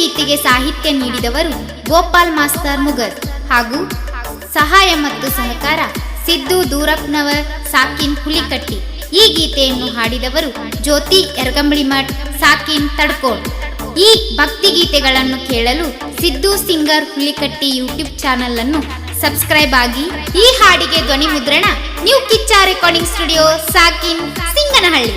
ಗೀತೆಗೆ ಸಾಹಿತ್ಯ ನೀಡಿದವರು ಗೋಪಾಲ್ ಮಾಸ್ತರ್ ಮುಗರ್ ಹಾಗೂ ಸಹಾಯ ಮತ್ತು ಸಹಕಾರ ಸಿದ್ದು ದೂರಪ್ನವರ್ ಸಾಕಿನ್ ಹುಲಿಕಟ್ಟಿ. ಈ ಗೀತೆಯನ್ನು ಹಾಡಿದವರು ಜ್ಯೋತಿ ಯರಗಂಬಳಿಮಠ್ ಸಾಕಿನ್ ತಡ್ಕೋಡ್. ಈ ಭಕ್ತಿ ಗೀತೆಗಳನ್ನು ಕೇಳಲು Siddu singer Hulikatti YouTube channel ಅನ್ನು ಸಬ್ಸ್ಕ್ರೈಬ್ ಆಗಿ, ಈ ಹಾಡಿಗೆ ಧ್ವನಿ ಮುದ್ರಣ ನ್ಯೂ ಕಿಚ್ಚ ರೆಕಾರ್ಡಿಂಗ್ ಸ್ಟುಡಿಯೋ, ಸಾಕಿನ್ ಸಿಂಗನಹಳ್ಳಿ.